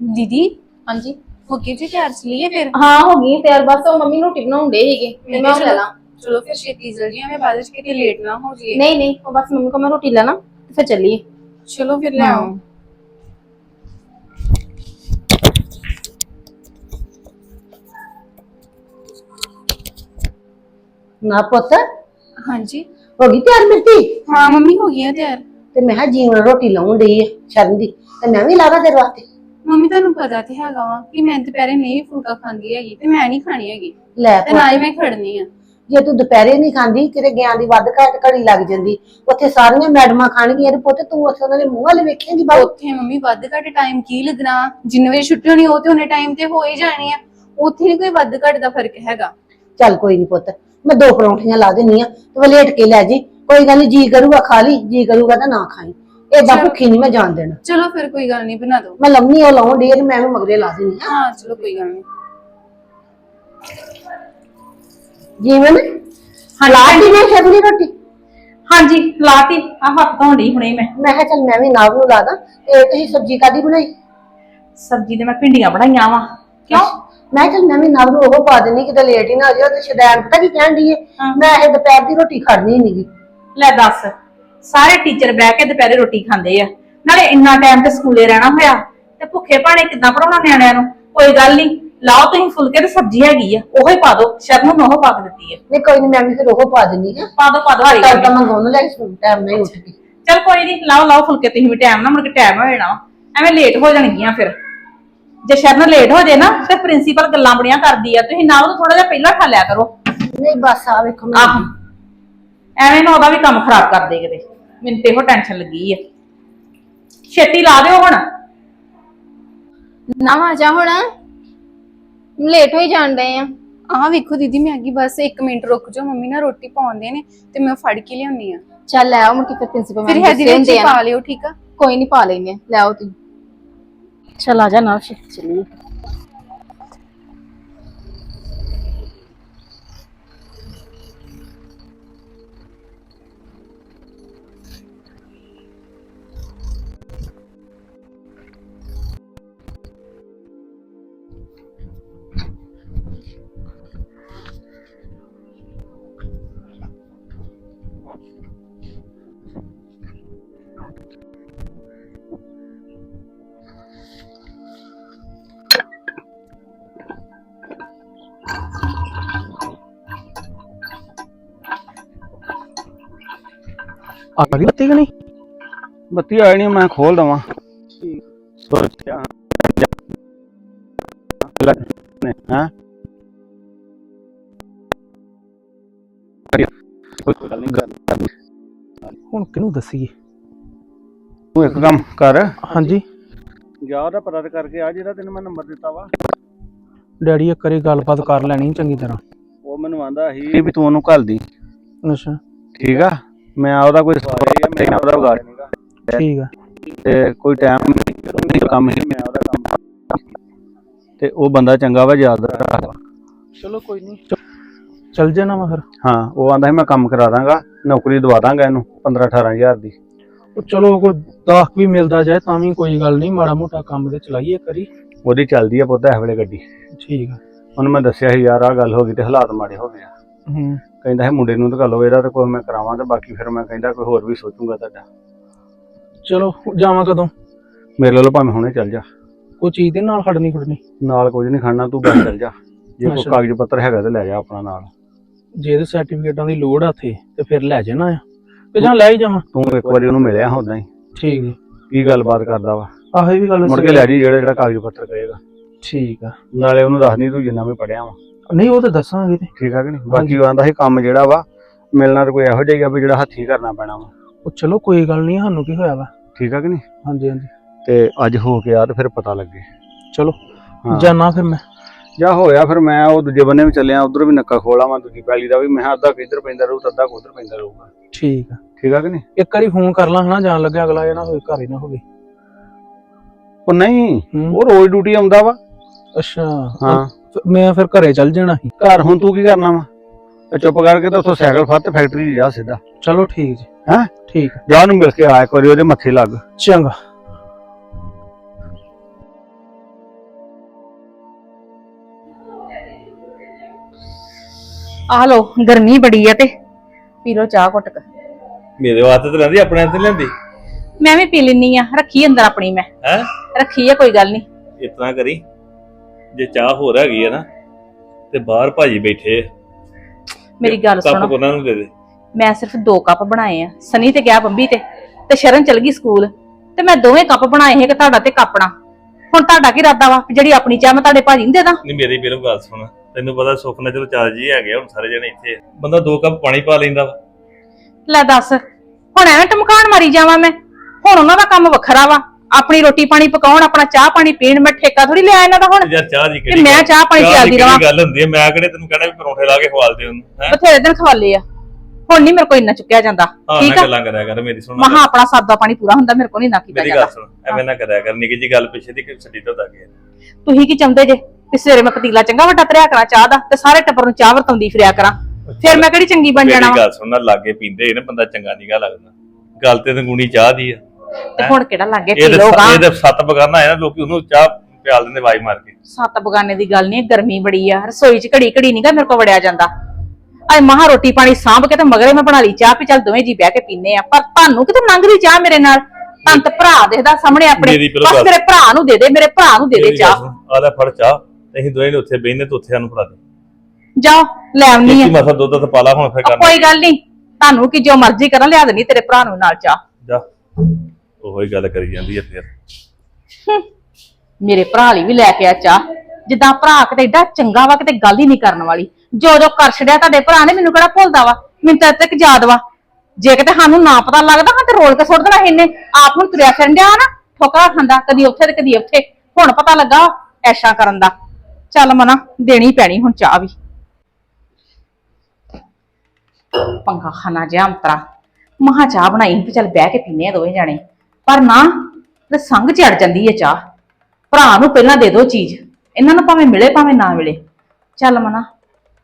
ਦੀਦੀ? ਹਾਂਜੀ। ਹੋ ਗਈ ਜੀ ਤਿਆਰ ਚਲੀਏ ਫਿਰ? ਹਾਂ ਹੋ ਗਈ ਤਿਆਰ। ਬਸ ਉਹ ਮੰਮੀ ਨੂੰ ਰੋਟੀ ਬਣਾਉਣ ਦੇ ਸੀਗੇ। ਤੇ ਮੈਂ ਉਹ ਲੈ ਲਾਂ। ਚਲੋ ਫਿਰ ਛੇਤੀ ਜਲਦੀ ਐਵੇਂ ਬਾਅਦ ਵਿੱਚ ਕਿਤੇ ਲੇਟ ਨਾ ਹੋ ਜਾਈਏ। ਨਹੀਂ ਨਹੀਂ ਉਹ ਬਸ ਮੰਮੀ ਕੋ ਮੈਂ ਰੋਟੀ ਲੈ ਲਾਂ ਤੇ ਫਿਰ ਚੱਲੀਏ। ਚਲੋ ਫਿਰ ਲੈ ਆਓ। ਨਾ ਪੁੱਤ ਹਾਂਜੀ। ਹੋ ਗਈ ਤਿਆਰ ਮਿੱਟੀ ਹਾਂ ਮੰਮੀ ਹੋ ਗਈ ਆ ਤਿਆਰ। ਤੇ ਮੈਂ ਕਿਹਾ ਜੀਵਨ ਰੋਟੀ ਲਾਉਣ ਡਈ ਆ ਸ਼ਰਨ ਦੀ ਤੇ ਮੈਂ ਵੀ ਲਾਦਾ ਤੇਰੇ ਵਾਸਤੇ। ਮੰਮੀ ਤੁਹਾਨੂੰ ਪਤਾ ਤੇ ਹੈਗਾ ਵਾ ਕਿ ਮੈਂ ਦੁਪਹਿਰੇ ਨਹੀਂ ਫੁਲਕਾ ਖਾਂਦੀ ਹੈਗੀ ਤੇ ਮੈਂ ਨਹੀਂ ਖਾਣੀ ਹੈਗੀ। ਲੈ ਤੇ ਪੁੱਤ, ਨਾ ਹੀ ਮੈਂ ਖੜਨੀ ਆ। ਜੇ ਤੂੰ ਦੁਪਹਿਰੇ ਨਹੀਂ ਖਾਂਦੀ ਤੇਰੇ ਗਿਆਨ ਦੀ ਵੱਧ ਘੱਟ ਘੜੀ ਲੱਗ ਜਾਂਦੀ ਉੱਥੇ ਸਾਰੀਆਂ ਮੈਡਮਾਂ ਖਾਣਗੀਆਂ ਤੇ ਪੁੱਤ ਤੂੰ ਉੱਥੇ ਉਹਨਾਂ ਦੇ ਮੂੰਹ ਵੱਲ ਵੇਖੇਂਗੀ ਬਾਹਰ ਉੱਥੇ ਮੰਮੀ ਵੱਧ ਘੱਟ ਟਾਈਮ ਕੀ ਲੱਗਣਾ? ਜਿੰਨੇ ਵਜੇ ਛੁੱਟੀ ਹੋਣੀ ਉਹ ਤੇ ਉਹਨੇ ਟਾਈਮ ਤੇ ਹੋ ਹੀ ਜਾਣੀ ਆ। ਉੱਥੇ ਨਹੀਂ ਕੋਈ ਵੱਧ ਘੱਟ ਦਾ ਫ਼ਰਕ ਹੈਗਾ। ਚੱਲ ਕੋਈ ਨਹੀਂ ਪੁੱਤ ਮੈਂ ਦੋ ਪਰੌਂਠੀਆਂ ਲਾ ਦਿੰਨੀ ਆ ਤੇ ਵਲੇਟ ਕੇ ਲੈ ਜੀ। ਕੋਈ ਗੱਲ ਨਹੀਂ ਜੀ ਕਰੂਗਾ ਖਾ ਲਈ ਜੀ ਕਰੂਗਾ ਤਾਂ ਨਾ ਖਾਈ। ਏਦਾਂ ਚਲੋ। ਭੁੱਖੀ ਨਹੀਂ ਮੈਂ ਜਾਣ ਦੇਣਾ। ਚਲੋ ਫਿਰ ਕੋਈ ਗੱਲ ਨਹੀਂ ਬਣਾ ਦਿਓ। ਮੈਂ ਲੰਮੀ ਉਹ ਆ ਤੇ ਮੈਂ ਵੀ ਮਗਰੇ ਲਾ ਦਿੰਨੀ ਆ। ਹਾਂ ਚਲੋ ਕੋਈ ਗੱਲ ਨਹੀਂ ਜੀਵਨ ਲਾ ਦੀ ਮੈਂ ਸ਼ਰਨ ਦੀ ਰੋਟੀ। ਹਾਂਜੀ ਲਾਤੀ ਆ ਹੱਥ ਧੋਣ ਡਈ ਹੁਣੇ ਮੈਂ। ਮੈਂ ਕਿਹਾ ਚੱਲ ਮੈਂ ਵੀ ਨਾਬ ਨੂੰ ਲਾ ਦਾਂ। ਤੇ ਤੁਸੀਂ ਸਬਜ਼ੀ ਕਾਦੀ ਬਣਾਈ? ਸਬਜ਼ੀ ਤੇ ਮੈਂ ਭਿੰਡੀਆਂ ਬਣਾਈਆਂ ਵਾ। ਕਿਉਂ? ਮੈਂ ਕਿਹਾ ਚੱਲ ਮੈਂ ਵੀ ਨਵ ਨੂੰ ਉਹ ਪਾ ਦੇਣੀ ਕਿਤੇ ਲੇਟ ਹੀ ਨਾ ਹੋ ਜਾਏ ਤੇ ਸ਼ਦੈਨ ਪਤਾ ਕੀ ਕਹਿਣ ਦੀ ਹਾਂ। ਮੈਂ ਇਹ ਦੁਪਹਿਰ ਦੀ ਰੋਟੀ ਖੜਨੀ ਨਹੀਂਗੀ ਲੈ ਦੱਸ। ਸਾਰੇ ਟੀਚਰ ਬਹਿ ਕੇ ਦੁਪਹਿਰੇ ਰੋਟੀ ਖਾਂਦੇ ਆ। ਨਾਲੇ ਇੰਨਾ ਟਾਈਮ ਤੇ ਸਕੂਲੇ ਰਹਿਣਾ ਹੋਇਆ ਤੇ ਭੁੱਖੇ ਭਾਣੇ ਕਿੱਦਾਂ ਪੜਾਉਣਾ ਨਿਆਣਿਆਂ ਨੂੰ? ਕੋਈ ਗੱਲ ਨਹੀਂ ਲਾਓ ਤੁਸੀਂ ਫੁਲਕੇ ਤੇ ਸਬਜ਼ੀ ਹੈਗੀ ਆ ਉਹੀ ਪਾ ਦਿਓ ਸ਼ਰਨ ਨੂੰ ਉਹ ਪਾ ਕੇ ਦਿੱਤੀ ਆ। ਨਹੀਂ ਕੋਈ ਨਹੀਂ ਮੈਂ ਵੀ ਫਿਰ ਉਹ ਪਾ ਦਿੰਨੀ ਆ। ਪਾ ਦਿਓ ਪਾ ਦਿਓ ਕੋਈ ਤਾਂ ਗੱਲ ਤਾਂ ਨੀ। ਮੈਂ ਗੋਨ ਲੈ ਟਾਈਮ ਨਹੀਂ ਉੱਠ ਗਈ। ਚੱਲ ਕੋਈ ਨਹੀਂ ਲਾਓ ਲਾਓ ਫੁਲਕੇ ਤੁਸੀਂ ਵੀ ਟਾਈਮ ਨਾਲ ਮੁੜ ਕੇ ਟਾਈਮ ਹੋ ਜਾਣਾ। ਐਵੇਂ ਲੇਟ ਹੋ ਜਾਣਗੀਆਂ ਫਿਰ। ਜੇ ਸ਼ਰਨ ਲੇਟ ਹੋ ਜੇ ਨਾ ਤੇ ਪ੍ਰਿੰਸੀਪਲ ਗੱਲਾਂ ਬੜੀਆਂ ਕਰਦੀ ਆ। ਤੁਸੀਂ ਨਾਲ ਉਹ ਥੋੜਾ ਜਿਹਾ ਪਹਿਲਾਂ ਖਾ ਲਿਆ ਕਰੋ। ਨਹੀਂ ਬਸ ਆ ਵੇਖੋ ਮੈਂ ਆਹੋ। ਐਵੇਂ ਨਾ ਉਹਦਾ ਵੀ ਕੰਮ ਖਰਾਬ ਕਰ ਦੇ ਕਿਤੇ। ਮੈਨੂੰ ਤੇ ਇਹੋ ਟੈਨਸ਼ਨ ਲੱਗੀ ਆ। ਛੇਤੀ ਲਾ ਦਿਓ ਹੁਣ। ਨਾ ਆ ਜਾ ਹੁਣ। ਲੇਟ ਹੋਈ ਜਾਣ ਡਏ ਆ। ਆਹ ਵੇਖੋ ਦੀਦੀ ਮੈਂ ਅੱਗੇ ਬਸ 1 ਮਿੰਟ ਰੁਕ ਜਾਓ ਮੰਮੀ ਨਾ ਰੋਟੀ ਪਾਉਂਦੇ ਨੇ ਤੇ ਮੈਂ ਫੜ ਕੇ ਲਿਆਉਣੀ ਆ। ਚੱਲ ਲੈ ਆਓ ਮੁੜ ਕੇ ਫਿਰ ਪ੍ਰਿੰਸੀਪਲ ਫਿਰ ਮੈਮ ਹੈਦੀ ਵਿੱਚ ਹੀ ਪਾ ਲਿਓ ਠੀਕ ਆ? ਕੋਈ ਨਹੀਂ ਪਾ ਲੈਨੇ ਆ, ਲੈ ਆਓ ਤੁਸੀਂ। ਚਲ ਆ ਜਾ ਨਾ ਚੱਲੀਏ। ਆ ਗਈ ਬੱਤੀ ਕਿ ਨਹੀਂ? ਬੱਤੀ ਆਈ ਨਹੀਂ ਮੈਂ ਖੋਲ ਦਵਾਂ। ਸੋਚਿਆ। ਨੇ ਹਾਂ? ਕੋਈ ਗੱਲ ਨਹੀਂ ਕਰ ਹੁਣ ਕਿਹਨੂੰ ਦੱਸੀਏ? ਤੂੰ ਇੱਕ ਕੰਮ ਕਰ। ਹਾਂਜੀ। ਜਾ ਉਹਦਾ ਪਤਾ ਕਰਕੇ ਆ ਜਿਹੜਾ ਤੈਨੂੰ ਮੈਂ ਨੰਬਰ ਦਿੱਤਾ ਵਾ। ਡੈਡੀ ਇੱਕ ਵਾਰੀ ਗੱਲਬਾਤ ਕਰ ਲੈਣੀ ਚੰਗੀ ਤਰ੍ਹਾਂ। ਉਹ ਮੈਨੂੰ ਆਂਦਾ ਸੀ ਵੀ ਤੂੰ ਉਹਨੂੰ ਘੱਲ ਦੀ ਅੱਛਾ। ਠੀਕ ਆ? ਮੈਂ ਉਹਦਾ ਕੋਈ ਸਵਾਲ ਹੈ ਮੈਂ ਉਹਦਾ ਵਿਗਾੜ ਠੀਕ ਆ। ਤੇ ਕੋਈ ਟਾਈਮ ਨਹੀਂ ਕੰਮ ਹੀ ਮੈਂ ਉਹਦਾ ਕੰਮ ਤੇ ਉਹ ਬੰਦਾ ਚੰਗਾ ਵਾ ਯਾਦ ਰੱਖਦਾ। ਚਲੋ ਕੋਈ ਨਹੀਂ। ਚੱਲ। ਜਾਣਾ ਵਾ ਫਿਰ। ਹਾਂ ਉਹ ਆਂਦਾ ਸੀ ਮੈਂ ਕੰਮ ਕਰਾ ਦਾਂਗਾ ਨੌਕਰੀ ਦਵਾ ਦਾਂਗਾ ਇਹਨੂੰ 15 18000 ਦੀ। ਉਹ ਚਲੋ ਕੋਈ ਦਾਖ ਵੀ ਮਿਲਦਾ ਜਾਏ ਤਾਂ ਵੀ ਕੋਈ ਗੱਲ ਨਹੀਂ ਮਾੜਾ ਮੋਟਾ ਕੰਮ ਤੇ ਚਲਾਈਏ ਕਰੀ ਉਹਦੀ ਚੱਲਦੀ ਆ ਪੁੱਤ ਇਸ ਵੇਲੇ ਗੱਡੀ। ਠੀਕ ਆ। ਉਹਨੂੰ ਮੈਂ ਦੱਸਿਆ ਸੀ ਯਾਰ ਆ ਗੱਲ ਹੋ ਗਈ ਤੇ ਹਾਲਾਤ ਮਾੜੇ ਹੋ ਗਏ ਆ। ਹੂੰ। ਕਹਿੰਦਾ ਹੈ ਮੁੰਡੇ ਨੂੰ ਤਾਂ ਹੋਵੇ ਇਹਦਾ ਤਾਂ ਕੋਈ ਮੈਂ ਕਰਾਵਾਂ ਤੇ ਬਾਕੀ ਫਿਰ ਮੈਂ ਕਹਿੰਦਾ ਕੋਈ ਹੋਰ ਵੀ ਸੋਚੂਗਾ ਤੁਹਾਡਾ। ਚਲੋ ਜਾਵਾਂ ਕਦੋਂ? ਮੇਰੇ ਵੱਲੋਂ ਭਾਵੇਂ ਹੁਣੇ ਚੱਲ ਜਾ। ਕੋਈ ਚੀਜ਼ ਦੇ ਨਾਲ ਖੜਨੀ ਖੜਨੀ? ਨਾਲ ਕੁਝ ਨਹੀਂ ਖਾਣਾ ਤੂੰ ਬਸ ਚੱਲ ਜਾ। ਜੇ ਕੋਈ ਅੱਛਾ। ਕਾਗਜ਼ ਪੱਤਰ ਹੈਗਾ ਤੇ ਲੈ ਜਾ ਆਪਣਾ ਨਾਲ। ਜੇ ਇਹਦੇ ਸਰਟੀਫਿਕੇਟਾਂ ਦੀ ਲੋੜ ਆ ਥੇ ਤੇ ਫਿਰ ਲੈ ਜਾਣਾ ਆ। ਤੇ ਜਾਂ ਲੈ ਹੀ ਜਾਵਾਂ। ਤੂੰ ਇੱਕ ਵਾਰੀ ਉਹਨੂੰ ਮਿਲਿਆ ਹੁੰਦਾ ਹੀ। ਠੀਕ ਜੀ ਕੀ ਗੱਲਬਾਤ ਕਰਦਾ ਵਾ? ਆਹ ਵੀ ਗੱਲ ਮੁੜ ਕੇ ਲੈ। ਜੀ ਜਿਹੜਾ ਜਿਹੜਾ ਕਾਗਜ਼ ਪੱਤਰ ਕਹੇਗਾ ਠੀਕ ਆ। ਨਾਲੇ ਉਹਨੂੰ ਦੱਸ ਨਹੀਂ ਤੂੰ ਜਿੰਨਾ ਵੀ ਪੜਿਆ ਵਾ। ਨਹੀਂ ਉਹ ਤਾਂ ਦੱਸਾਂਗੇ ਤੇ। ਠੀਕ ਆ ਕਿ ਨਹੀਂ? ਬਾਕੀ ਆਂਦਾ ਸੀ ਕੰਮ ਜਿਹੜਾ ਵਾ ਮਿਲਣਾ ਤਾਂ ਕੋਈ ਇਹੋ ਜਿਹਾ ਹੀ ਆ ਵੀ ਜਿਹੜਾ ਹੱਥੀਂ ਕਰਨਾ ਪੈਣਾ ਵਾ। ਉਹ ਚਲੋ ਕੋਈ ਗੱਲ ਨਹੀਂ ਸਾਨੂੰ ਕੀ ਹੋਇਆ ਵਾ। ਠੀਕ ਆ ਕਿ ਨਹੀਂ? ਹਾਂਜੀ ਹਾਂਜੀ। ਤੇ ਅੱਜ ਹੋ ਕੇ ਆ ਤੇ ਫਿਰ ਪਤਾ ਲੱਗੇ। ਚਲੋ ਹਾਂ। ਜਾਣਾ ਫਿਰ ਮੈਂ। ਜਾਂ ਹੋਇਆ ਫਿਰ ਮੈਂ ਉਹ ਦੂਜੇ ਬੰਨੇ ਵੀ ਚੱਲਿਆ ਉਧਰ ਵੀ ਨੱਕਾ ਖੋਲਾ ਮੈਂ ਦੂਜੀ ਪੈਲੀ ਦਾ ਵੀ। ਮੈਂ ਕਿਹਾ ਅੱਧਾ ਕਿੱਧਰ ਪੈਂਦਾ ਰਹੂ ਤਾਂ ਅੱਧਾ ਉਧਰ ਪੈਂਦਾ ਰਹੂਗਾ। ਠੀਕ ਆ। ਠੀਕ ਆ ਕਿ ਨਹੀਂ? ਇੱਕ ਵਾਰੀ ਫੋਨ ਕਰ ਲਾਂ ਹਨਾ ਜਾਣ ਲੱਗਿਆ ਅਗਲਾ ਜਣਾ ਹੋਵੇ ਘਰ ਹੀ ਨਾ ਹੋਵੇ। ਉਹ ਨਹੀਂ ਹੂੰ। ਉਹ ਰੋਜ਼ ਡਿਊਟੀ ਆਉਂਦਾ ਵਾ। ਅੱਛਾ। ਹਾਂ। ਮੈਂ ਫਿਰ ਘਰੇ ਚੱਲ ਜਾਣਾ ਸੀ। ਘਰ ਹੁਣ ਤੂੰ ਕੀ ਕਰਨਾ ਵਾ? ਚੁੱਪ ਕਰਕੇ ਤਾਂ ਉੱਥੋਂ ਸਾਈਕਲ ਫੜ ਫੈਕਟਰੀ ਜਾ ਸਿੱਧਾ। ਚਲੋ ਠੀਕ ਜੀ। ਹੈਂ? ਠੀਕ। ਜਾ ਨੂੰ ਮਿਲ ਕੇ ਆਇਆ ਕਰੀ ਉਹਦੇ ਮੱਥੇ ਲੱਗ। ਚੰਗਾ। ਆਹ ਗਰਮੀ ਬੜੀ ਆ ਤੇ। ਪੀ ਲੋ ਚਾਹ ਘੁੱਟ ਕੇ। ਮੇਰੇ ਵਾਸਤੇ ਤਾਂ ਲੈਂਦੀ ਆਪਣੇ ਤੇ ਲੈਂਦੀ? ਮੈਂ ਵੀ ਪੀ ਲੈਣੀ ਆ ਰੱਖੀ ਅੰਦਰ ਆਪਣੀ ਮੈਂ। ਹੈ? ਰੱਖੀ ਆ ਕੋਈ ਗੱਲ ਨਹੀਂ ਇਤਨਾ ਕਰੀ। ਜੇ ਚਾਹ ਹੋ ਹੈਗੀ ਆ ਨਾ ਤੇ ਬਾਹਰ ਭਾਜੀ ਬੈਠੇ ਆ। ਮੇਰੀ ਗੱਲ ਕੱਪ ਸੁਣੋ। ਉਹਨਾਂ ਨੂੰ ਦੇ ਦੇ। ਮੈਂ ਸਿਰਫ ਦੋ ਕੱਪ ਬਣਾਏ ਆ ਸਨੀ ਤੇ ਗਿਆ ਬੰਬੀ ਤੇ ਤੇ ਸ਼ਰਨ ਚਲ ਗਈ ਸਕੂਲ ਤੇ ਮੈਂ ਦੋਵੇਂ ਕੱਪ ਬਣਾਏ ਹੈ ਕਿ ਤੁਹਾਡਾ ਤੇ ਕੱਪਣਾ ਹੁਣ ਤੁਹਾਡਾ ਕੀ ਇਰਾਦਾ ਵਾ? ਵੀ ਜਿਹੜੀ ਆਪਣੀ ਚਾਹ ਮੈਂ ਤੁਹਾਡੇ ਭਾਜੀ ਨੂੰ ਦੇ ਦਾਂ? ਨਹੀਂ ਮੇਰੀ ਬਿਲਕੁਲ ਗੱਲ ਸੁਣ ਤੈਨੂੰ ਪਤਾ ਸੁੱਖ ਨਾਲ ਚਲੋ ਚਾਰ ਜੀ ਹੈਗੇ ਆ, ਹੁਣ ਸਾਰੇ ਜਣੇ ਇੱਥੇ ਆ। ਬੰਦਾ ਦੋ ਕੱਪ ਪਾਣੀ ਪਾ ਲੈਂਦਾ ਵਾ। ਲੈ ਦੱਸ ਹੁਣ ਐਵੇਂ ਟਮਕਾਣ ਮਾਰੀ ਜਾਵਾਂ ਮੈਂ ਹੁਣ ਉਹਨਾਂ ਦਾ ਕੰਮ ਵੱਖਰਾ ਵਾ। ਆਪਣੀ ਰੋਟੀ ਪਾਣੀ ਪਕਾਉਣ ਆਪਣਾ ਚਾਹ ਪਾਣੀ ਪੀਣ ਮੈਂ ਠੇਕਾ ਥੋੜੀ ਲਿਆ ਇਹਨਾਂ ਦਾ ਹੁਣ? ਤੇ ਯਾਰ ਚਾਹ ਦੀ ਤੇ ਮੈਂ ਚਾਹ ਪਾਣੀ ਚਾਹ ਦੀ ਪਿਆਲਦੀ ਕਿਹੜੀ ਰਵਾਂ। ਗੱਲ ਹੁੰਦੀ ਹੈ? ਮੈਂ ਕਿਹੜੇ ਤੈਨੂੰ ਕਹਿਣਾ ਵੀ ਪਰੌਂਠੇ ਲਾ ਕੇ ਖਵਾਲ ਦੇ ਉਹਨੂੰ ਹੈ? ਬਥੇਰੇ ਦਿਨ ਖਵਾਲੇ ਆ। ਹੁਣ ਨਹੀਂ ਮੇਰੇ ਕੋਲ ਇੰਨਾ ਚੁੱਕਿਆ ਜਾਂਦਾ। ਹਾਂ ਠੀਕ ਆ? ਗੱਲਾਂ ਕਰਿਆ ਕਰ ਮੇਰੀ ਸੁਣ ਮਹਾ ਆਪਣਾ ਸਾਦਾ ਪਾਣੀ ਪੂਰਾ ਹੁੰਦਾ ਮੇਰੇ ਕੋਲ ਨਹੀਂ ਨਾ ਕੀਤਾ ਮੇਰੀ ਗੱਲ ਜਾਂਦਾ ਸੁਣ ਐਵੇਂ ਨਾ ਕਰਿਆ ਕਰ ਨਿੱਕੀ ਜੀ ਗੱਲ ਪਿੱਛੇ ਦੀ ਕਿ ਛੱਡੀ ਤੋਂ ਦਾ ਗਿਆ। ਤੁਸੀਂ ਕੀ ਚਾਹੁੰਦੇ ਜੇ? ਕਿ ਸਵੇਰੇ ਮੈਂ ਪਤੀਲਾ ਚੰਗਾ ਵੱਡਾ ਧਰਿਆ ਕਰਾਂ ਚਾਹ ਦਾ ਤੇ ਸਾਰੇ ਟੱਬਰ ਨੂੰ ਚਾਹ ਵਰਤਾਉਂਦੀ ਫਿਰਿਆ ਕਰਾਂ। ਫਿਰ ਮੈਂ ਕਿਹੜੀ ਚੰਗੀ ਬਣ ਜਾਣਾ ਮੇਰੀ ਵਾ? ਗੱਲ ਸੁਣ ਨਾ ਲਾਗੇ ਪੀਂਦੇ ਨੇ ਬੰਦਾ ਚੰਗਾ ਨਹੀਂਗਾ ਲੱਗਦਾ। ਗੱਲ ਤੇ ਤੰਗੂਣੀ ਚਾਹ ਦੀ ਆ। ਤੇ ਹੁਣ ਕਿਹੜਾ ਲੱਗੇ? ਪੀ ਲੋਗਾ ਇਹਦੇ ਸੱਤ ਬਗਾਨਾ ਹੈ ਨਾ ਲੋਕੀ ਉਹਨੂੰ ਚਾਹ ਪਿਆਲ ਦਿੰਦੇ ਵਾਈ ਮਾਰ ਕੇ। ਸੱਤ ਬਗਾਨੇ ਦੀ ਗੱਲ ਨਹੀਂ ਗਰਮੀ ਬੜੀ ਆ। ਰਸੋਈ 'ਚ ਘੜੀ ਘੜੀ ਨਹੀਂਗਾ ਮੇਰੇ ਕੋਲ ਵੜਿਆ ਜਾਂਦਾ। ਅੱਜ ਮਹਾ ਰੋਟੀ ਪਾਣੀ ਸਾਂਭ ਕੇ ਤੇ ਮਗਰੇ ਮੈਂ ਬਣਾ ਲਈ ਚਾਹ ਵੀ ਚੱਲ ਦੋਵੇਂ ਜੀ ਬਹਿ ਕੇ ਪੀਨੇ ਆ। ਪਰ ਤੁਹਾਨੂੰ ਕਿਤੇ ਲੰਘਦੀ ਚਾਹ ਮੇਰੇ ਨਾਲ? ਤੁਹਾਨੂੰ ਤੇ ਭਰਾ ਦੇਖਦਾ ਸਾਹਮਣੇ ਆਪਣੇ। ਬਸ ਮੇਰੇ ਭਰਾ ਨੂੰ ਦੇ ਦੇ ਮੇਰੇ ਭਰਾ ਨੂੰ ਦੇ ਦੇ ਚਾਹ। ਆ ਲੈ ਫੜ ਚਾਹ ਤੇ ਅਸੀਂ ਦੋਵੇਂ ਨੇ ਉੱਥੇ ਬਹਿਨੇ ਤੇ ਉੱਥੇ ਸਾਨੂੰ ਫੜਾ ਦੇ। ਜਾਓ ਲੈ ਆਉਣੀ ਆ। ਮਸਾ ਦੁੱਧ ਤੇ ਪਾਲਾ ਹੁਣ ਫੇਰ ਕਰਨਾ। ਕੋਈ ਗੱਲ ਨਹੀਂ ਤੁਹਾਨੂੰ ਕੀ ਜੋ ਮਰਜ਼ੀ ਕਰਨ ਲਿਆ ਦੇਣੀ ਤੇਰੇ ਭਰਾ ਨੂੰ ਨਾਲ ਚਾਹ। ਜਾ। ਉਹੋ ਹੀ ਗੱਲ ਕਰੀ ਜਾਂਦੀ ਹੈ ਫਿਰ। ਹੂੰ। ਮੇਰੇ ਭਰਾ ਲਈ ਵੀ ਲੈ ਕੇ ਆ ਚਾਹ। ਜਿੱਦਾਂ ਭਰਾ ਕਿਤੇ ਏਡਾ ਚੰਗਾ ਵਾ, ਕਿਤੇ ਗੱਲ ਹੀ ਨਹੀਂ ਕਰਨ ਵਾਲੀ। ਜੋ ਜੋ ਕਰ ਛੜਿਆ ਤੁਹਾਡੇ ਭਰਾ ਨੇ ਮੈਨੂੰ ਕਿਹੜਾ ਭੁੱਲਦਾ ਵਾ? ਮੈਨੂੰ ਤਾਂ ਅੱਜ ਤੱਕ ਯਾਦ ਵਾ। ਜੇ ਕਿਤੇ ਸਾਨੂੰ ਨਾ ਪਤਾ ਲੱਗਦਾ, ਹਾਂ ਤੇ ਰੋਲ ਕੇ ਸੁੱਟ ਦੇਣਾ ਇਹਨੇ। ਆਪ ਨੂੰ ਤੁਰਿਆ ਫਿਰਨ ਡਿਆ ਨਾ ਠੋਕਾ ਖਾਂਦਾ, ਕਦੀ ਉੱਥੇ ਤੇ ਕਦੀ ਉੱਥੇ। ਹੁਣ ਪਤਾ ਲੱਗਾ ਐਸ਼ਾ ਕਰਨ ਦਾ। ਚੱਲ ਮਨਾ, ਦੇਣੀ ਪੈਣੀ ਹੁਣ ਚਾਹ ਵੀ। ਪੰਗਾ ਖਾਨਾ ਜਿਹਾ ਅੰਤਰਾ। ਮਹਾ ਚਾਹ ਬਣਾਈ ਵੀ ਚੱਲ ਬਹਿ ਕੇ ਪੀਨੇ ਆ ਦੋਵੇਂ ਜਾਣੇ। ਪਰ ਨਾ ਤੇ ਸੰਗ ਚੜ ਜਾਂਦੀ ਹੈ ਚਾਹ। ਭਰਾ ਨੂੰ ਪਹਿਲਾਂ ਦੇ ਦਿਓ ਚੀਜ਼। ਇਹਨਾਂ ਨੂੰ ਭਾਵੇਂ ਮਿਲੇ ਭਾਵੇਂ ਨਾ ਮਿਲੇ। ਚੱਲ ਮਨਾ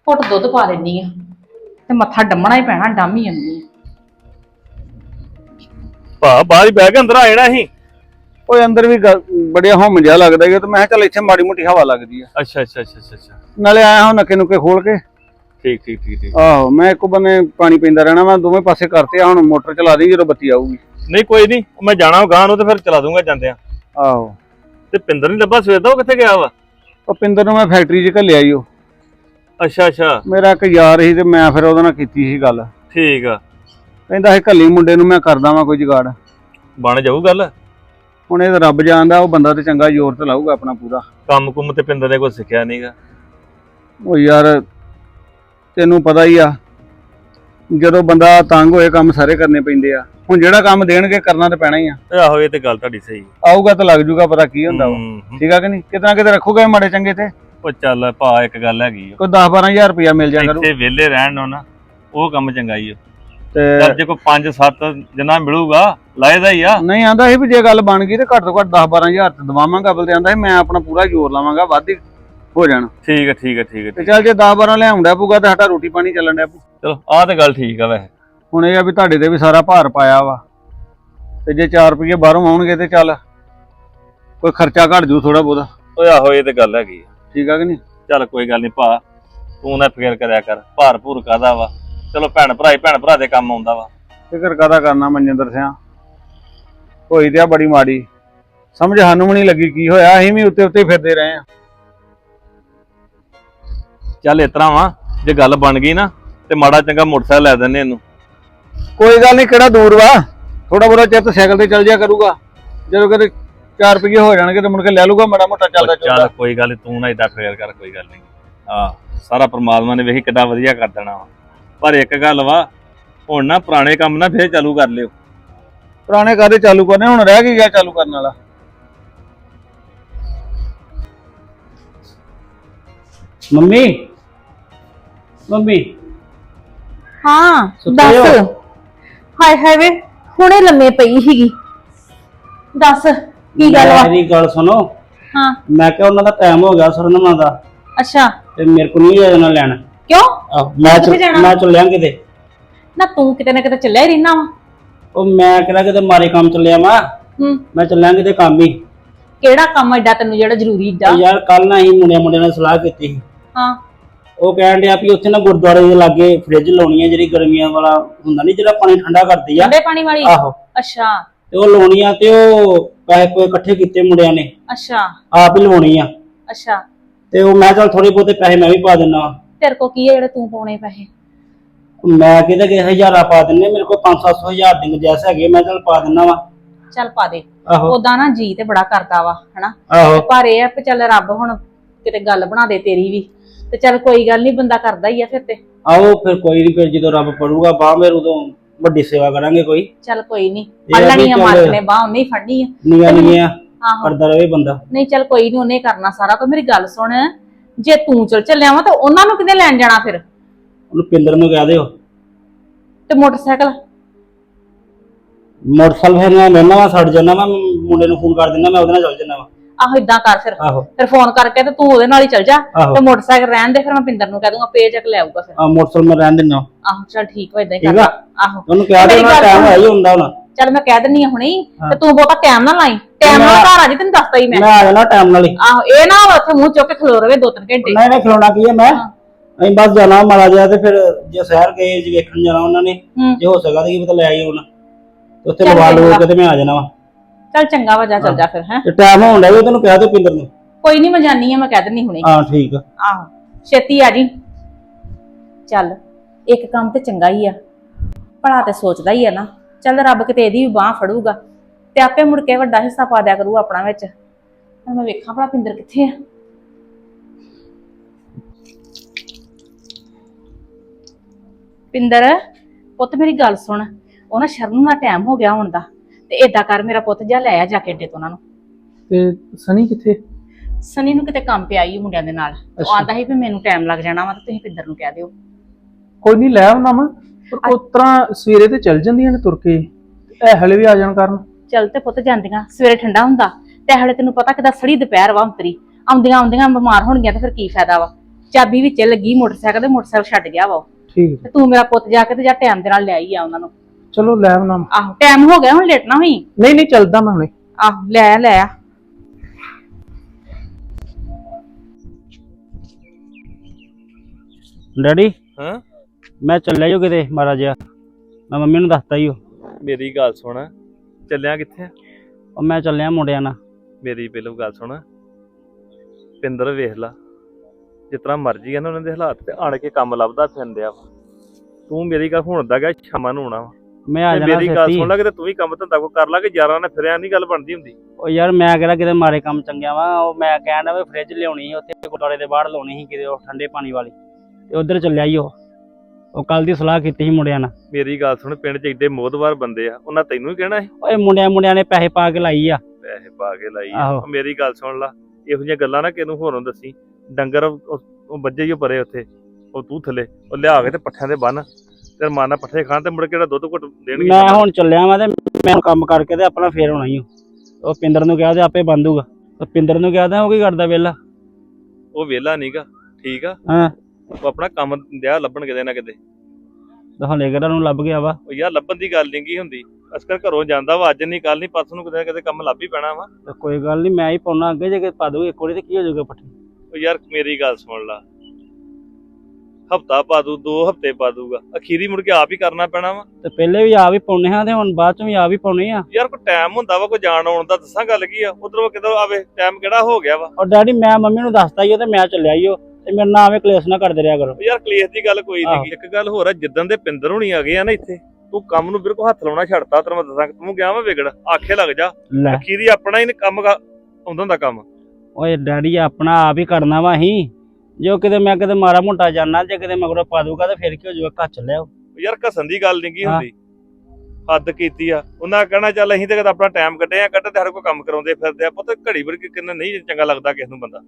ਘੁੱਟ ਦੁੱਧ ਪਾ ਲੈਣੀ ਆ। ਤੇ ਮੱਥਾ ਡੰਮਣਾ ਹੀ ਪੈਣਾ ਡੰਮ ਹੀ ਜਾਂਦੀ ਆ। ਭਾ ਬਾਹਰ ਹੀ ਬਹਿ ਕੇ ਅੰਦਰ ਆ ਜਾਣਾ ਸੀ। ਓਏ ਅੰਦਰ ਵੀ ਗ- ਬੜਿਆ ਹਉਮ ਜਿਹਾ ਲੱਗਦਾ ਹੈ ਤੇ ਮੈਂ ਕਿਹਾ ਚੱਲ ਇੱਥੇ ਮਾੜੀ ਮੋਟੀ ਹਵਾ ਲੱਗਦੀ ਆ। ਅੱਛਾ ਅੱਛਾ ਅੱਛਾ ਅੱਛਾ ਅੱਛਾ। ਨਾਲੇ ਆਇਆ ਹਾਂ ਨੱਕੇ ਨੁੱਕੇ ਖੋਲ ਕੇ। ਠੀਕ ਠੀਕ ਠੀਕ ਠੀਕ। ਆਹੋ ਮੈਂ ਇੱਕ ਬੰਨੇ ਪਾਣੀ ਪੀਂਦਾ ਰਹਿਣਾ ਮੈਂ ਦੋਵੇਂ ਪਾਸੇ ਕਰਤੇ ਆ ਹੁਣ ਮੋਟਰ ਚਲਾ ਦੀ ਜਦੋਂ ਬੱਤੀ ਆਊਗੀ। ਨਹੀਂ ਕੋਈ ਨਹੀਂ ਮੈਂ ਜਾਣਾ ਗਾਂ ਨੂੰ ਤੇ ਫਿਰ ਚਲਾ ਦੂੰਗਾ ਜਾਂਦਿਆਂ। ਆਹੋ। ਤੇ ਪਿੰਦਰ ਨਹੀਂ ਲੱਭਾ ਸਵੇਰ ਦਾ ਉਹ ਕਿੱਥੇ ਗਿਆ ਵਾ? ਉਹ ਪਿੰਦਰ ਨੂੰ ਮੈਂ ਫੈਕਟਰੀ 'ਚ ਘੱਲਿਆ ਈ ਉਹ। ਅੱਛਾ ਅੱਛਾ। ਮੇਰਾ ਇੱਕ ਯਾਰ ਸੀ ਤੇ ਮੈਂ ਫਿਰ ਉਹਦੇ ਨਾਲ ਕੀਤੀ ਸੀ ਗੱਲ। ਠੀਕ ਆ। ਕਹਿੰਦਾ ਸੀ ਘੱਲੀ ਮੁੰਡੇ ਨੂੰ ਮੈਂ ਕਰਦਾ ਵਾਂ ਕੋਈ ਜੁਗਾੜ। ਬਣ ਜਾਊ ਗੱਲ। ਹੁਣ ਇਹ ਤਾਂ ਰੱਬ ਜਾਣਦਾ ਉਹ ਬੰਦਾ ਤੇ ਚੰਗਾ ਜ਼ੋਰ ਤੇ ਲਾਊਗਾ ਆਪਣਾ ਪੂਰਾ। ਕੰਮ ਕੁੰਮ ਤੇ ਪਿੰਦਰ ਨੇ ਕੋਈ ਸਿੱਖਿਆ ਨਹੀਂਗਾ ਉਹ ਯਾਰ ਤੈਨੂੰ ਪਤਾ ਹੀ ਆ ਜਦੋਂ ਬੰਦਾ ਤੰਗ ਹੋਏ ਕੰਮ ਸਾਰੇ ਕਰਨੇ ਪੈਂਦੇ ਆ। ਹੁਣ ਜਿਹੜਾ ਕੰਮ ਦੇਣਗੇ ਕਰਨਾ ਤਾਂ ਪੈਣਾ ਹੀ ਆ। ਆਹੋ ਇਹ ਤੇ ਗੱਲ ਤੁਹਾਡੀ ਸਹੀ ਆਊਗਾ ਤਾਂ ਲੱਗ ਜੂਗਾ ਪਤਾ ਕੀ ਹੁੰਦਾ ਵਾ। ਹੂੰ, ਠੀਕ ਆ ਕਿ ਨਹੀਂ? ਕਿਤਨਾ ਕਿਤੇ ਰੱਖੂਗਾ ਮਾੜੇ ਚੰਗੇ ਤੇ? ਉਹ ਚੱਲ ਭਾ ਇੱਕ ਗੱਲ ਹੈਗੀ ਆ। ਕੋਈ 10 12000 ਰੁਪਇਆ ਮਿਲ ਜਾ ਕਰੂ। ਇੱਥੇ ਵਿਹਲੇ ਰਹਿਣ ਨੂੰ ਨਾ ਉਹ ਕੰਮ ਚੰਗਾ ਹੀ ਆ। ਤੇ ਜੇ ਕੋਈ 5 7 ਜਿੰਨਾ ਮਿਲੂਗਾ ਲਾਇਦਾ ਹੀ ਆ। ਨਹੀਂ ਆਂਦਾ ਸੀ ਵੀ ਜੇ ਗੱਲ ਬਣ ਗਈ ਤੇ ਘੱਟ ਤੋਂ ਘੱਟ 10 12000 ਤੇ ਦਵਾਵਾਂਗਾ ਬਲ ਤੇ ਆਂਦਾ ਸੀ ਮੈਂ ਆਪਣਾ ਪੂਰਾ ਜ਼ੋਰ ਲਾਵਾਂਗਾ ਵੱਧ ਹੀ ਹੋ ਜਾਣਾ। ਠੀਕ ਹੈ ਠੀਕ ਹੈ ਠੀਕ ਹੈ ਤੇ ਚੱਲ ਜੇ 10 12 ਲਿਆਉਂਦਾ ਪਊਗਾ ਤੇ ਸਾਡਾ ਰੋਟੀ ਪਾਣੀ ਚੱਲਣ ਡਿਆ ਪਊ। ਚਲੋ ਆਹ ਤੇ ਗੱਲ ਠੀਕ ਆ ਵੈਸੇ। ਹੁਣ ਇਹ ਆ ਵੀ ਤੁਹਾਡੇ ਤੇ ਵੀ ਸਾਰਾ ਭਾਰ ਪਾਇਆ ਵਾ। ਤੇ ਜੇ 4 ਰੁਪਏ ਬਾਹਰੋਂ ਆਉਣਗੇ ਤੇ ਚੱਲ ਕੋਈ ਖਰਚਾ ਘਟ ਜੂ ਥੋੜਾ ਬਹੁਤਾ। ਓਏ ਆਹੋ ਇਹ ਤੇ ਗੱਲ ਹੈਗੀ ਆ। ਠੀਕ ਆ ਕਿ ਨਹੀਂ? ਚੱਲ ਕੋਈ ਗੱਲ ਨਹੀਂ ਭਾ ਤੂੰ ਨਾ ਫਿਕਰ ਕਰਿਆ ਕਰ ਭਾਰ ਭੂਰ ਕਾਦਾ ਵਾ? ਚਲੋ ਭੈਣ ਭਰਾ ਹੀ ਭੈਣ ਭਰਾ ਦੇ ਕੰਮ ਆਉਂਦਾ ਵਾ। ਫਿਕਰ ਕਾਦਾ ਕਰਨਾ ਮਨਜਿੰਦਰ ਸਿਆ? ਹੋਈ ਤੇ ਆ ਬੜੀ ਮਾੜੀ। ਸਮਝ ਸਾਨੂੰ ਵੀ ਨਹੀਂ ਲੱਗੀ ਕੀ ਹੋਇਆ ਅਸੀਂ ਵੀ ਉੱਤੇ ਉੱਤੇ ਫਿਰਦੇ ਰਹੇ ਆ। ਚੱਲ ਇਸ ਤਰ੍ਹਾਂ ਵਾ ਜੇ ਗੱਲ ਬਣ ਗਈ ਨਾ ਤੇ ਮਾੜਾ ਚੰਗਾ ਮੋਟਰਸਾਈਕਲ ਲੈ ਦਿੰਨੇ ਇਹਨੂੰ। ਕੋਈ ਗੱਲ ਨਹੀਂ ਕਿਹੜਾ ਦੂਰ ਵਾ? ਥੋੜਾ ਬਹੁਤਾ ਚਿਰ ਤਾਂ ਸਾਈਕਲ ਤੇ ਚੱਲ ਜਾ ਕਰੂਗਾ। ਜਦੋਂ ਕਦੇ 4 ਰੁਪਏ ਹੋ ਜਾਣਗੇ ਤੇ ਮੁੜ ਕੇ ਲੈ ਲੂਗਾ ਮਾੜਾ ਮੋਟਾ ਚੱਲਦਾ ਚੱਲ ਚੱਲਦਾ। ਕੋਈ ਗੱਲ ਨੀ, ਤੂੰ ਨਾ ਏਦਾਂ ਫਿਕਰ ਕਰ ਕੋਈ ਗੱਲ ਨਹੀਂ ਆ ਸਾਰਾ ਪ੍ਰਮਾਤਮਾ ਨੇ ਵੇਖੀ ਕਿੱਡਾ ਵਧੀਆ ਕਰ ਦੇਣਾ ਵਾ। ਪਰ ਇੱਕ ਗੱਲ ਵਾ ਹੁਣ ਨਾ ਪੁਰਾਣੇ ਕੰਮ ਨਾ ਫੇਰ ਚਾਲੂ ਕਰ ਲਿਓ। ਪੁਰਾਣੇ ਕਾਦੇ ਚਾਲੂ ਕਰਨੇ ਹੁਣ ਰਹਿ ਕੀ ਗਿਆ ਚਾਲੂ ਕਰਨ ਵਾਲਾ? Mummy mummy? ਹਾਂ ਸੁੱਤੇ ਦੱਸ? ਹਾਏ ਹਾਏ ਵੇ ਹੁਣੇ ਲੰਮੇ ਪਈ ਸੀਗੀ। ਦੱਸ ਕੀ ਗੱਲ ਵਾ? ਮੇਰੀ ਗੱਲ ਸੁਣੋ। ਹਾਂ। ਮੈਂ ਕਿਹਾ ਉਹਨਾਂ ਦਾ ਟਾਈਮ ਹੋ ਗਿਆ ਸਰਨਮਾ ਦਾ। ਅੱਛਾ। ਤੇ ਮੇਰੇ ਕੋਲ ਨਹੀਂ ਜਾਣਾ ਲੈਣ। ਕਿਉਂ? ਆਹੋ, ਮੈਂ ਕਿੱਥੇ ਚੱਲ- ਜਾਣਾ? ਮੈਂ ਚੱਲਿਆ ਕਿਤੇ। ਨਾ ਤੂੰ ਕਿਤੇ ਨਾ ਕਿਤੇ ਚੱਲਿਆ ਹੀ ਰਹਿਣਾ ਵਾ। ਉਹ ਮੈਂ ਕਿਹੜਾ ਕਿਤੇ ਮਾਰੇ ਕੰਮ ਚੱਲਿਆ ਵਾ। ਹੂੰ। ਮੈਂ ਚੱਲਿਆ ਕਿਤੇ ਕੰਮ ਹੀ। ਕਿਹੜਾ ਕੰਮ ਐਡਾ ਤੈਨੂੰ ਜਿਹੜਾ ਜ਼ਰੂਰੀ ਏਡਾ? ਉਹ ਯਾਰ ਕੱਲ ਨਾ ਹੀ ਮੁੰਡਿਆਂ ਮੁੰਡਿਆਂ ਨਾਲ ਸਲਾਹ ਕੀਤੀ ਸੀ। ਹਾਂ। ਉਹ ਕਹਿਣ ਡਿਆ ਵੀ ਉੱਥੇ ਨਾ ਗੁਰਦੁਆਰੇ ਦੇ ਲਾਗੇ ਫ੍ਰਿਜ ਲਾਉਣੀ ਆ ਜਿਹੜੀ ਗਰਮੀਆਂ ਵਾਲਾ ਹੁੰਦਾ ਨਹੀਂ ਜਿਹੜਾ ਪਾਣੀ ਠੰਡਾ ਕਰਦੀ ਆ? ਠੰਡੇ ਪਾਣੀ ਵਾਲੀ? ਆਹੋ। ਅੱਛਾ। ਤੇ ਉਹ ਲਾਉਣੀ ਆ ਤੇ ਉਹ ਪੈਸੇ ਕੋਈ ਇਕੱਠੇ ਕੀਤੇ ਮੁੰਡਿਆਂ ਨੇ। ਅੱਛਾ। ਆਪ ਹੀ ਲਵਾਉਣੀ ਆ। ਅੱਛਾ। ਤੇ ਉਹ ਮੈਂ ਚੱਲ ਥੋੜੇ ਬਹੁਤੇ ਪੈਸੇ ਮੈਂ ਵੀ ਪਾ ਵਾਂ। ਤੇਰੇ ਕੋ ਕੀ ਹੈ ਜਿਹੜੇ ਤੂੰ ਪਾਉਣੇ ਪੈਸੇ? ਮੈਂ ਕਿਤੇ ਕਿ ਹਜ਼ਾਰਾਂ ਪਾ ਦਿੰਨੇ ਮੇਰੇ ਕੋਲ 5-700 ਹਜ਼ਾਰ ਦੀ ਗੁੰਜਾਇਸ਼ ਹੈਗੀ ਮੈਂ ਚੱਲ ਪਾ ਦਿੰਦਾ ਵਾ। ਚੱਲ ਪਾ ਦੇ। ਆਹੋ। ਉਦਾਂ ਨਾ ਜੀ ਤੇ ਬੜਾ ਕਰਦਾ ਵਾ ਹਨਾ? ਆਹੋ। ਪਰ ਇਹ ਆ ਕਿ ਚੱਲ ਰੱਬ ਹੁਣ ਕਿਤੇ ਗੱਲ ਬਣਾ ਦੇ ਤੇਰੀ ਵੀ। ਤੇ ਚੱਲ ਕੋਈ ਗੱਲ ਨਹੀਂ ਬੰਦਾ ਕਰਦਾ ਹੀ ਆ ਫਿਰ ਤੇ। ਆਓ ਫਿਰ ਕੋਈ ਨਹੀਂ ਫਿਰ ਜਦੋਂ ਰੱਬ ਪੜੂਗਾ ਬਾਹ ਮੇਰੇ ਉਦੋਂ ਵੱਡੀ ਸੇਵਾ ਕਰਾਂਗੇ ਕੋਈ। ਚੱਲ ਕੋਈ ਨਹੀਂ ਇਹ ਆ ਵੀ ਲੈਣੀ ਆ ਚੱਲ- ਮਾਲਕ ਨੇ ਬਾਹ ਉਹਨੇ ਹੀ ਫੜਨੀ ਆ। ਨੀਆਂ ਨੀਆਂ ਆਹੋ। ਕਰਦਾ ਰਵੇ ਬੰਦਾ। ਨਹੀਂ ਚੱਲ ਕੋਈ ਨਹੀਂ ਉਹਨੇ ਕਰਨਾ ਸਾਰਾ ਕੋਈ ਮੇਰੀ ਗੱਲ ਸੁਣ ਜੇ ਤੂੰ ਚਲ ਚੱਲਿਆ ਵਾ ਤਾਂ ਉਹਨਾਂ ਨੂੰ ਕਿਤੇ ਲੈਣ ਜਾਣਾ ਫਿਰ? ਉਹਨੂੰ ਪਿੰਦਰ ਨੂੰ ਕਹਿ ਦਿਓ। ਤੇ ਮੋਟਰਸਾਈਕਲ? ਮੋਟਰਸਾਈਕਲ ਫਿਰ ਮੈਂ ਲੈਣਾ ਵਾ ਛੱਡ ਜਾਣਾ ਵਾ ਮੁੰਡੇ ਨੂੰ ਫੋਨ ਕਰ ਦਿੰਦਾ ਮੈਂ ਉਹਦੇ ਨਾਲ ਚੱਲ ਜਾਣਾ ਵਾ। ਆਹੋ ਇਦਾਂ ਕਰ ਫਿਰ। ਆਹੋ। ਫਿਰ ਫੋਨ ਕਰਕੇ ਤੇ ਤੂੰ ਉਹਦੇ ਨਾਲ ਹੀ ਚੱਲ ਜਾ। ਆਹੋ। ਤੇ ਮੋਟਰਸਾਈਕਲ ਰਹਿਣ ਦੇ ਫਿਰ ਮੈਂ ਪਿੰਦਰ ਨੂੰ ਕਹਿ ਦੂੰਗਾ ਪੇ ਚੱਕ ਲੈ ਆਊਗਾ ਫਿਰ। ਆ ਮੋਟਰਸਾਈਕਲ ਮੈਂ ਰਹਿਣ ਦਿੰਦਾ। ਆਹੋ ਚੱਲ ਠੀਕ ਹੋ ਇਦਾਂ ਹੀ ਠੀਕ ਕਰ। ਆ ਆਹੋ। ਉਹਨੂੰ ਕਹਿ ਮੇਰੀ ਗੱਲ ਟਾਈਮ ਸੁਣ। ਹੈ ਹੁੰਦਾ ਹੁਣ। ਚੱਲ ਮੈਂ ਕਹਿ ਦਿੰਨੀ ਆ ਹੁਣੇ ਹੀ। ਤੇ ਤੂੰ ਬਹੁਤਾ ਟਾਈਮ ਨਾ ਲਾਈ। ਟਾਈਮ ਨਾਲ ਘਰ ਆ ਜੀ ਤੈਨੂੰ ਦੱਸਦਾ ਹੀ ਮੈਂ। ਮੈਂ ਆ ਜਾਣਾ ਟਾਈਮ ਨਾਲ ਹੀ। ਆਹੋ ਇਹ ਨਾ ਉੱਥੇ ਮੂੰਹ ਚੁੱਕ ਕੇ ਖਲੋ ਰਵੇ ਦੋ ਤਿੰਨ ਘੰਟੇ। ਨਹੀਂ ਨਹੀਂ ਖਿਲਾਉਣਾ ਕੀ ਹੈ ਮੈਂ? ਅਸੀਂ ਬਸ ਜਾਣਾ ਮਾੜਾ ਜਿਹਾ ਤੇ ਫਿਰ ਜੇ ਸ਼ਹਿਰ ਗਏ ਜੇ ਵੇਖਣ ਜਾਣਾ ਉਹਨਾਂ ਨੇ ਹੂੰ। ਜੇ ਹੋ ਸਕਦਾ ਤਾਂ ਕੀ ਪਤਾ ਲੈ ਆਈ ਹੁਣ। ਤੇ ਉੱਥੇ ਲਵਾ ਚੰਗਾ। ਕੇ ਤੇ ਮੈਂ ਆ ਜਾਣਾ ਵਾ। ਚੱਲ ਚੰਗਾ ਵਾ ਜਾ ਚੱਲ ਜਾ ਫਿਰ ਹੈ। ਤੇ ਟਾਈਮ ਹੋਣ ਵੀ ਤੈਨੂੰ ਕਹਿ ਦਿਓ ਪਿੰਦਰ ਨੂੰ। ਕੋਈ ਨਹੀਂ ਮੈਂ ਜਾਨੀ ਆ ਮੈਂ ਕਹਿ ਦਿੰਨੀ ਹੁਣੇ। ਹਾਂ ਠੀਕ ਆ। ਆਹੋ ਛੇਤੀ ਆ ਜੀ। ਚੱਲ ਇੱਕ ਕੰਮ ਤੇ ਚੰਗਾ ਹੀ ਆ। ਭਲਾ ਤੇ ਸੋਚਦਾ ਹੀ ਆ ਨਾ। ਚੱਲ ਰੱਬ ਕਿਤੇ ਇਹਦੀ ਵੀ ਬਾਹ ਫੜੂਗਾ। ਤੇ ਆਪੇ ਮੁੜ ਕੇ ਵੱਡਾ ਹਿੱਸਾ ਪਾ ਦਿਆ ਕਰੂ ਆਪਣਾ ਵਿੱਚ। ਹੁਣ ਮੈਂ ਵੇਖਾਂ ਭਲਾ ਪਿੰਦਰ ਕਿੱਥੇ ਆ। ਪਿੰਦਰ ਪੁੱਤ ਮੇਰੀ ਗੱਲ ਸੁਣ। ਉਹ ਨਾ ਸ਼ਰਨ ਦਾ ਟਾਈਮ ਹੋ ਗਿਆ ਹੁਣ ਦਾ। ਤੇ ਏਦਾਂ ਕਰ ਮੇਰਾ ਪੁੱਤ ਜਾ ਲੈ ਆ ਜਾ ਕੇ ਅੱਡੇ ਤੋਂ ਉਹਨਾਂ ਨੂੰ। ਤੇ ਸਨੀ ਕਿੱਥੇ? ਸਨੀ ਨੂੰ ਕਿਤੇ ਕੰਮ ਪਿਆ ਈ ਮੁੰਡਿਆਂ ਦੇ ਨਾਲ। ਉਹ ਅੱਛਾ। ਆਂਦਾ ਸੀ ਵੀ ਮੈਨੂੰ ਟਾਈਮ ਲੱਗ ਜਾਣਾ ਵਾ ਤੇ ਤੁਸੀਂ ਪਿੰਦਰ ਨੂੰ ਕਹਿ ਦਿਓ। ਕੋਈ ਨਹੀਂ ਲੈ ਆਉਣਾ ਵਾ ਪਰ ਉਸ ਤਰ੍ਹਾਂ ਸਵੇਰੇ ਤੇ ਚੱਲ ਜਾਂਦੀਆਂ ਨੇ ਤੁਰ ਕੇ। ਇਹ ਹਲੇ ਵੀ ਆ ਜਾਣ ਕਰਨ। ਚੱਲ ਤੇ ਪੁੱਤ ਜਾਂਦੀਆਂ ਸਵੇਰੇ ਠੰਡਾ ਹੁੰਦਾ। ਤੇ ਹਲੇ ਤੈਨੂੰ ਪਤਾ ਕਿਦਾ ਸੜੀ ਦੁਪਹਿਰ ਵਾ ਅੰਤਰੀ ਆਉਂਦੀਆਂ ਆਉਂਦੀਆਂ ਬਿਮਾਰ ਹੋਣਗੀਆਂ ਤੇ ਫਿਰ ਕੀ ਫਾਇਦਾ ਵਾ? ਚਾਬੀ ਵਿੱਚ ਲੱਗੀ ਮੋਟਰਸਾਈਕਲ ਤੇ ਮੋਟਰਸਾਈਕਲ ਛੱਡ ਗਿਆ ਵਾ ਉਹ। ਠੀਕ ਹੈ। ਤੇ ਤੂੰ ਮੇਰਾ ਪੁੱਤ ਜਾ ਕੇ ਤੇ ਜਾਂ ਟਾਈਮ ਦੇ ਨਾਲ ਲੈ ਆਈ ਆ ਉਹਨਾਂ ਨੂੰ। ਚਲੋ ਲੈ ਆਉਣਾ ਵਾ। ਆਹੋ ਟਾਈਮ ਹੋ ਗਿਆ ਹੁਣ ਲੇਟ ਨਾ ਹੋਈ ਨਹੀਂ ਨਹੀਂ ਚੱਲਦਾ ਮੈਂ ਹੁਣੇ। ਆਹੋ ਲੈ ਆ ਲੈ ਆ। ਡੈਡੀ? ਹਾਂ? ਮੈਂ ਚੱਲਿਆ ਜੋ ਕਿਤੇ ਮਾੜਾ ਜਿਹਾ ਮੈਂ ਮੰਮੀ ਨੂੰ ਦੱਸਤਾ ਹੀ ਉਹ ਮੇਰੀ ਗੱਲ ਸੁਣ। ਚੱਲਿਆ ਕਿੱਥੇ ਉਹ ਮੈਂ ਚੱਲਿਆ ਮੁੰਡਿਆਂ ਨਾਲ। ਮੇਰੀ ਪਹਿਲੋਂ ਗੱਲ ਸੁਣ। ਪਿੰਦਰ ਵੇਖ ਲਾ। ਜਿਸ ਤਰ੍ਹਾਂ ਮਰਜ਼ੀ ਆ ਨਾ ਉਹਨਾਂ ਦੇ ਹਾਲਾਤ ਤੇ ਆਣ ਕੇ ਕੰਮ ਲੱਭਦਾ ਫਿਰਦਿਆ ਵਾ। ਤੂੰ ਮੇਰੀ ਗੱਲ ਹੁਣ ਦਾ ਗਿਆ ਸ਼ਾਮਾਂ ਨੂੰ ਆਉਣਾ ਵਾ। ਮੈਂ ਆ ਤੇ ਜਾਣਾ ਮੇਰੀ ਗੱਲ ਛੇਤੀ ਸੁਣ ਲੈ ਕਿਤੇ ਤੂੰ ਵੀ ਕੰਮ ਧੰਦਾ ਕੋ ਕਰ ਲਾ ਕਿ ਯਾਰਾਂ ਨਾਲ ਫਿਰਿਆ ਨਹੀਂ ਗੱਲ ਬਣਦੀ ਹੁੰਦੀ। ਉਹ ਯਾਰ ਮੈਂ ਕਿਹੜਾ ਕਿਤੇ ਮਾਰੇ ਕੰਮ ਚੰਗਿਆ ਵਾ ਉਹ ਮੈਂ ਕਹਿਣ ਵੀ ਫ੍ਰਿਜ ਲਿਆਉਣੀ ਸੀ ਉੱਥੇ ਗੁਰਦੁਆਰੇ ਦੇ ਬਾਹਰ ਲਾਉਣੀ ਸੀ ਕਿਤੇ ਉਹ ਠੰਡੇ ਪਾਣੀ ਵਾਲੀ। ਤੇ ਉਧਰ ਚੱਲਿਆ ਹੀ ਉਹ। ਉਹ ਕੱਲ ਦੀ ਸਲਾਹ ਕੀਤੀ ਸੀ ਮੁੰਡਿਆਂ ਨਾਲ। ਮੇਰੀ ਗੱਲ ਸੁਣ ਪਿੰਡ 'ਚ ਏਡੇ ਮੋਦਵਾਰ ਬੰਦੇ ਆ ਉਹਨਾਂ ਤੈਨੂੰ ਹੀ ਕਹਿਣਾ ਸੀ? ਓਏ ਮੁੰਡਿਆਂ ਮੁੰਡਿਆਂ ਨੇ ਪੈਸੇ ਪਾ ਕੇ ਲਾਈ ਆ। ਪੈਸੇ ਪਾ ਕੇ ਲਾਈ ਆ। ਆਹੋ। ਉਹ ਮੇਰੀ ਗੱਲ ਸੁਣ ਲਾ ਇਹੋ ਜਿਹੀਆਂ ਗੱਲਾਂ ਨਾ ਕਿਹਨੂੰ ਹੋਰੋਂ ਦੱਸੀ? ਡੰਗਰ ਉਹ ਉਹ ਵੱਜੇ ਹੀ ਪਰੇ ਉੱਥੇ। ਉਹ ਤੂੰ ਥੱਲੇ ਉਹ ਲਿਆ ਕੇ ਤੇ ਪੱਠਿਆਂ ਦੇ ਬੰਨ। ਤੇ ਮਾਨਾ ਪੱਠੇ ਖਾਣ ਤੇ ਮੁੜ ਕੇ ਜਿਹੜਾ ਦੁੱਧ ਘੁੱਟ ਦੇਣਗੇ ਮੈਂ ਹੁਣ ਚੱਲਿਆ ਵਾਂ ਤੇ ਮੈਂ ਕੰਮ ਕਰਕੇ ਤੇ ਆਪਣਾ ਫੇਰ ਹੋਣਾ ਹੀ ਉਹ ਪਿੰਦਰ ਨੂੰ ਕਿਹਾ ਤੇ ਆਪੇ ਬੰਦੂਗਾ ਤੇ ਪਿੰਦਰ ਨੂੰ ਕਿਹਾ ਤਾਂ ਉਹ ਕੀ ਕਰਦਾ ਵੇਲਾ ਉਹ ਵਿਹਲਾ ਨਹੀਂਗਾ ਠੀਕ ਆ। ਹਾਂ। ਉਹ ਆਪਣਾ ਕੰਮ ਦਿਆ ਲੱਭਣ ਕਿਤੇ ਨਾ ਕਿਤੇ। ਹਲੇ ਕਿਹੜਾ ਨੂੰ ਲੱਭ ਗਿਆ ਵਾ। ਉਹ ਯਾਰ ਲੱਭਣ ਦੀ ਗੱਲ ਨਹੀਂਗੀ ਹੁੰਦੀ। ਅਸਕਰ ਘਰੋਂ ਜਾਂਦਾ ਵਾ ਅੱਜ ਨਹੀਂ ਕੱਲ ਨਹੀਂ ਪਰਸੋਂ ਨੂੰ ਕਿਤੇ ਨਾ ਕਿਤੇ ਕੰਮ ਲੱਭ ਹੀ ਪੈਣਾ ਵਾ। ਤੇ ਕੋਈ ਗੱਲ ਨਹੀਂ ਮੈਂ ਹੀ ਪਾਉਣਾ ਅੱਗੇ ਜੇ ਕਿ ਪਾ ਦੂ ਇੱਕ ਵਾਰੀ ਤੇ ਕੀ ਹੋ ਜਾਊਗਾ ਪੱਠੇ? ਉਹ ਯਾਰ ਮੇਰੀ ਗੱਲ ਸੁਣ ਲਾ। ਹਫਤਾ ਪਾ ਦੂ ਦੋ ਹਫ਼ਤੇ ਪਾ ਦੂਗਾ। ਅਖੀਰੀ ਮੁੜ ਕੇ ਆਪ ਹੀ ਕਰਨਾ ਪੈਣਾ ਵਾ। ਤੇ ਪਹਿਲੇ ਵੀ ਆ ਵੀ ਪਾਉਣੇ ਆ ਤੇ ਹੁਣ ਬਾਅਦ ਚ ਵੀ ਆ ਵੀ ਪਾਉਣੇ ਆ। ਯਾਰ ਕੋਈ ਟਾਈਮ ਹੁੰਦਾ ਵਾ ਕੋਈ ਜਾਣ ਆਉਣ ਦਾ ਦੱਸਾਂ ਗੱਲ ਕੀ ਆ? ਉਧਰੋਂ ਕਿਦੋਂ ਆਵੇ ਟਾਈਮ ਕਿਹੜਾ ਹੋ ਗਿਆ ਵਾ? ਔਰ ਡੈਡੀ ਮੈਂ ਮੰਮੀ ਨੂੰ ਦੱਸਤਾ ਹੀ ਤੇ ਮੈਂ ਚੱਲਿਆ ਹੀ ਉਹ ਤੇ ਮੇਰੇ ਨਾਲ ਆਵੇਂ ਕਲੇਸ਼ ਨਾ ਕਰਦੇ ਰਿਹਾ ਕਰੋ। ਯਾਰ ਕਲੇਸ਼ ਦੀ ਗੱਲ ਕੋਈ। ਨਹੀਂ ਇੱਕ ਗੱਲ ਹੋਰ ਆ ਜਿੱਦਣ ਦੇ ਪਿੰਦਰ ਹੋਣੀ ਆ ਗਏ ਆ ਨਾ ਇੱਥੇ ਤੂੰ ਕੰਮ ਨੂੰ ਬਿਲਕੁਲ ਹੱਥ ਲਾਉਣਾ ਛੱਡਤਾ ਤੈਨੂੰ ਮੈਂ ਦੱਸਾਂ ਤੂੰ ਗਿਆ ਵਾ ਵਿਗੜ ਆਖੇ ਲੱਗ ਜਾ। ਅਖੀਰੀ ਆਪਣਾ ਹੀ ਨੀ ਕੰਮ ਆਉਂਦਾ ਹੁੰਦਾ ਕੰਮ। ਓਏ ਡੈਡੀ ਆਪਣਾ ਆਪ ਹੀ ਕਰਨਾ ਵਾ ਅਸੀਂ। ਜੋ ਕਿਤੇ ਮੈਂ ਕਿਤੇ ਮਾੜਾ ਮੋਟਾ ਜਾਣਾ ਜੇ ਕਿਤੇ ਮਗਰੋਂ ਪਾ ਦੂਗਾ ਤੇ ਫਿਰ ਕੀ ਹੋ ਜਾਊਗਾ ਉਹ। ਉਹ ਯਾਰ ਘਸਣ ਦੀ ਗੱਲ ਨਹੀਂ ਹਾਂ। ਹੁੰਦੀ? ਹੱਦ ਕੀਤੀ ਆ। ਉਹਨਾਂ ਕਹਿਣਾ ਚੱਲ ਅਸੀਂ ਤੇ ਆਪਣਾ ਟਾਈਮ ਕੱਢਿਆ ਕੱਢ ਤੇ ਹਰ ਕੋਈ ਕੰਮ ਕਰਾਉਂਦੇ ਫਿਰਦੇ ਆ। ਪੁੱਤ ਘੜੀ ਵਰ ਕਿੰਨਾ ਨਹੀਂ ਚੰਗਾ ਲੱਗਦਾ ਕਿਸ ਨੂੰ ਬੰਦਾ।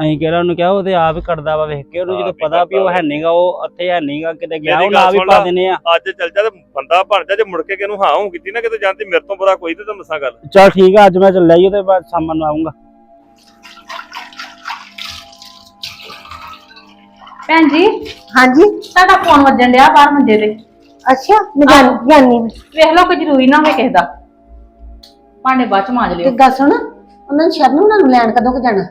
ਅਸੀਂ ਕਿਹੜਾ ਉਹਨੂੰ ਕਿਹਾ ਉਹ ਤੇ ਆਪ ਹੀ ਕਰਦਾ ਵਾ ਵੇਖ ਕੇ ਉਹਨੂੰ ਜਦੋਂ ਪਤਾ ਵੀ ਉਹ ਹੈ ਨਹੀਂਗਾ ਉਹ ਇੱਥੇ ਹੈ ਨਹੀਂਗਾ ਕਿਤੇ ਗਿਆ ਮੇਰੀ ਉਹ ਨਾ ਵੀ ਪਾ। ਦਿੰਨੇ ਆ। ਅੱਜ ਚੱਲ ਜਾ ਤੇ ਬੰਦਾ ਬਣ ਜਾ ਜੇ ਮੁੜ ਕੇ ਕਿਨੂੰ ਹਾਂ ਹੋਂ ਕੀਤੀ ਨਾ ਕਿਤੇ ਜਾਂਦੀ ਮੇਰੇ ਤੋਂ ਬੁਰਾ ਕੋਈ ਤੇ ਤਾਂ ਮਸਾਂ ਗੱਲ। ਚਲ ਠੀਕ ਆ ਅੱਜ ਮੈਂ ਚੱਲਿਆ ਹੀ ਤੇ ਬਾਅਦ ਸ਼ਾਮ ਨੂੰ ਆਉਂਗਾ ਭੈਣ ਜੀ? ਹਾਂਜੀ। ਤੁਹਾਡਾ ਫੋਨ ਵੱਜਣ ਡਿਆ ਬਾਹਰ ਮੰਜੇ ਤੇ। ਅੱਛਾ ਮੈਂ ਜਾਣ- ਜਾਣੀ ਵੇਖ ਲਓ ਕੋਈ ਜ਼ਰੂਰੀ ਨਾ ਹੋਵੇ ਕਿਸੇ ਦਾ। ਭਾਂਡੇ ਬਾਅਦ ਚ ਮਾਂਜ ਤੇ ਲਿਓ ਗੱਲ ਸੁਣ ਉਹਨਾਂ ਨੂੰ ਸ਼ਰਨ ਉਹਨਾਂ ਨੂੰ ਲੈਣ ਕਦੋਂ ਕੁ ਜਾਣਾ?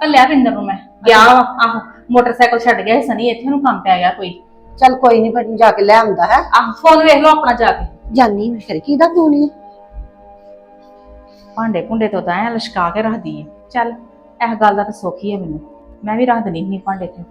ਕੱਲਿਆ ਪਿੰਦਰ ਨੂੰ ਮੈਂ। ਗਿਆ ਵਾ। ਆਹੋ ਮੋਟਰਸਾਈਕਲ ਛੱਡ ਗਿਆ ਸੀ ਸਨੀ ਇੱਥੇ ਉਹਨੂੰ ਕੰਮ ਪੈ ਗਿਆ ਕੋਈ। ਚੱਲ ਕੋਈ ਨਹੀਂ ਫਿਰ ਜਾ ਕੇ ਲੈ ਆਉਂਦਾ ਹੈ। ਆਹ ਫੋਨ ਵੇਖ ਲਓ ਆਪਣਾ ਜਾ ਕੇ। ਜਾਨੀ ਮੈਂ ਫਿਰ ਕਿਹਦਾ ਫੋਨ ਹੈ ਭਾਂਡੇ ਭੁੰਡੇ ਤੋਂ ਤਾਂ ਐ ਲਸ਼ਕਾ ਕੇ ਰੱਖਦੀ ਹੈ ਚੱਲ ਇਹ ਗੱਲ ਦਾ ਤਾਂ ਸੁੱਖ ਹੀ ਹੈ ਮੈਨੂੰ। ਮੈਂ ਵੀ ਰੱਖ ਦਿੰਦੀ ਹੁੰਦੀ ਭਾਂਡੇ ਤੇ।